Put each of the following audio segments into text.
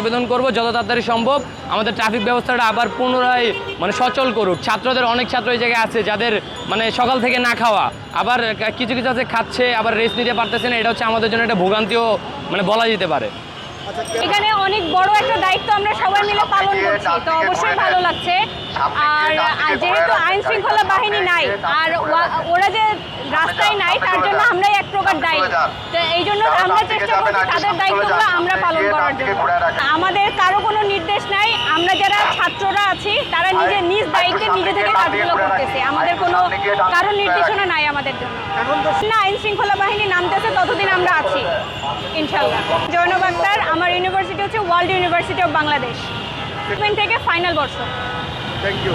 আবেদন করব, যত তাড়াতাড়ি সম্ভব। আমাদের ট্রাফিক ব্যবস্থাটা আবার পুনরায় মানে সচল করুক। ছাত্রদের অনেক ছাত্র এই জায়গায় আছে, যাদের মানে সকাল থেকে না খাওয়া। আবার কিছু কিছু আছে খাচ্ছে, আবার রেস্ট নিতে পারতেছে না, এটা হচ্ছে আমাদের জন্য একটা ভোগান্তিও মানে বলা যেতে পারে। এখানে অনেক বড় একটা দায়িত্ব আমরা সবাই মিলে পালন করছি। তো অবশ্যই ভালো লাগছে। আর যেহেতু আইন শৃঙ্খলা বাহিনী নাই, আর ওরা যে রাস্তায় নাই, তার জন্য আমরাই এক প্রকার দায়ী। তো এই জন্য আমরা চেষ্টা করছি তাদের দায়িত্বগুলো আমরা পালন করার জন্য। আমাদের কারও কোনো নির্দেশ নাই। আমরা যারা ছাত্ররা আছি, তারা নিজে নিজ দায়িত্বে নিজে থেকে কাজগুলো করতেছে। আমাদের কোনো কারও নির্দেশনা নাই আমাদের জন্য। না আইন শৃঙ্খলা বাহিনী নামতেছে, ততদিন আমরা ইনশাল্লাহ জৈনব আক্তার আমার ইউনিভার্সিটি হচ্ছে ওয়ার্ল্ড ইউনিভার্সিটি অফ বাংলাদেশ। থেকে ফাইনাল বর্ষ। থ্যাংক ইউ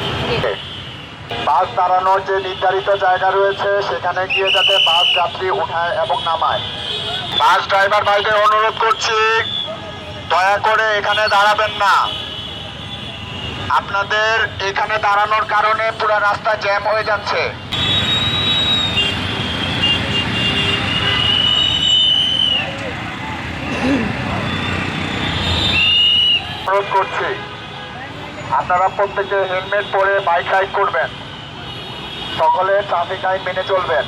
বাস দাঁড়ানোর যে নির্ধারিত জায়গা রয়েছে সেখানে গিয়ে যাতে বাস যাত্রী উঠায় এবং নামায়। বাস ড্রাইভার ভাইদের অনুরোধ করছি দয়া করে এখানে দাঁড়াবেন না। আপনাদের এখানে দাঁড়ানোর কারণে পুরো রাস্তা জ্যাম হয়ে যাচ্ছে। অনুরোধ করছি। আপনারা প্রত্যেকে হেলমেট পরে বাইক রাইড করবেন। সকলে ট্রাফিক আইন মেনে চলবেন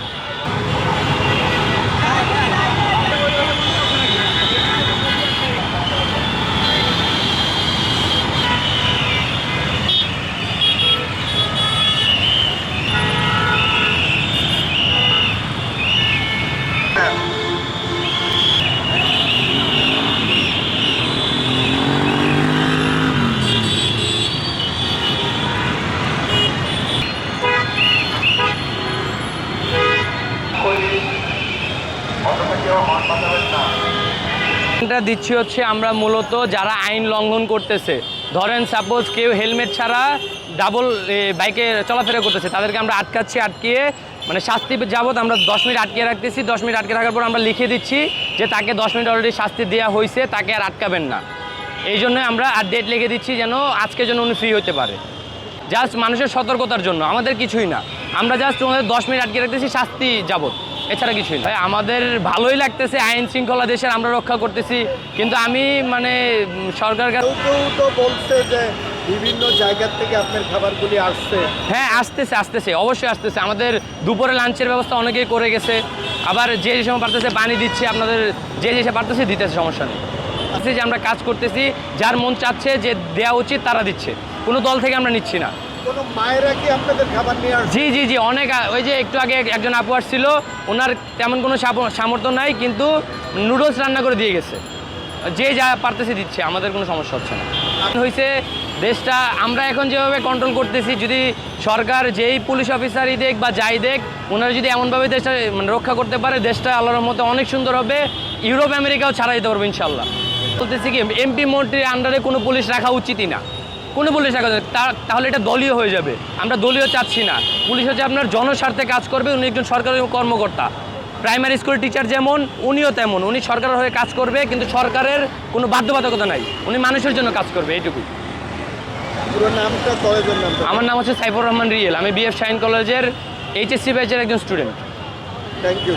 অথবা কেউ হর্ন বাজাবেন না এটা দিচ্ছি হচ্ছে আমরা মূলত যারা আইন লঙ্ঘন করতেছে। ধরেন সাপোজ কেউ হেলমেট ছাড়া ডাবল বাইকে চলাফেরা করতেছে, তাদেরকে আমরা আটকাচ্ছি, আটকিয়ে মানে শাস্তি যাবত আমরা দশ মিনিট আটকে রাখতেছি, দশ মিনিট আটকে রাখার পর আমরা লিখে দিচ্ছি যে তাকে দশ মিনিট অলরেডি শাস্তি দেওয়া হয়েছে তাকে আর আটকাবেন না। এই জন্য আমরা আর ডেট লিখে দিচ্ছি যেন আজকের জন্য উনি ফ্রি হতে পারে। জাস্ট মানুষের সতর্কতার জন্য, আমাদের কিছুই না। আমরা জাস্ট ওনাদের দশ মিনিট আটকে রাখতেছি শাস্তি যাবত এছাড়া কিছুই না। ভাই, আমাদের ভালোই লাগতেছে আইন শৃঙ্খলা দেশের আমরা রক্ষা করতেছি। কিন্তু আমি মানে সরকার তো বলছে যে বিভিন্ন জায়গা থেকে আপনার খাবারগুলি আসছে। হ্যাঁ আসতেছে আসতেছে অবশ্যই আসতেছে। আমাদের দুপুরে লাঞ্চের ব্যবস্থা অনেকেই করে গেছে। আবার যে যে সময় পারতেছে পানি দিচ্ছে আপনাদের যে যে সে পারতেছে দিতেছে সমস্যা নেই। যে আমরা কাজ করতেছি যার মন চাচ্ছে যে দেওয়া উচিত তারা দিচ্ছে। কোনো দল থেকে আমরা নিচ্ছি না। কোনো মায়েরা কি আপনাদের খাবার নিয়ে আসছে জি জি জি, অনেক ওই যে একটু আগে একজন আপু আসছিল, ওনার তেমন কোনো সামর্থ্য নাই, কিন্তু নুডলস রান্না করে দিয়ে গেছে। যে যা পারতেছে দিচ্ছে, আমাদের কোনো সমস্যা হচ্ছে না। হয়েছে দেশটা আমরা এখন যেভাবে কন্ট্রোল করতেছি, যদি সরকার যেই পুলিশ অফিসারই দেখ বা যাই দেখ, ওনারা যদি এমনভাবে দেশটা মানে রক্ষা করতে পারে, দেশটা আল্লাহর মতো অনেক সুন্দর হবে, ইউরোপ, আমেরিকাও ছাড়া দিতে পারব ইনশাল্লাহ বলতেছি কি, এমপি মন্ত্রীর আন্ডারে কোনো পুলিশ রাখা উচিতই না। কোনো পুলিশ তা- তাহলে এটা দলীয় হয়ে যাবে। আমরা দলীয় চাচ্ছি না। পুলিশ হচ্ছে আপনার জনস্বার্থে কাজ করবে উনি একজন সরকারি কর্মকর্তা। প্রাইমারি স্কুল টিচার যেমন উনিও তেমন। উনি সরকারের হয়ে কাজ করবে কিন্তু সরকারের কোনো বাধ্যবাধকতা নাই। উনি মানুষের জন্য কাজ করবে এইটুকুই। আমার নাম হচ্ছে সাইফুর রহমান রিয়েল। আমি বিএফ শাইন কলেজের এইচএসসি ব্যাচের একজন স্টুডেন্ট থ্যাংক ইউ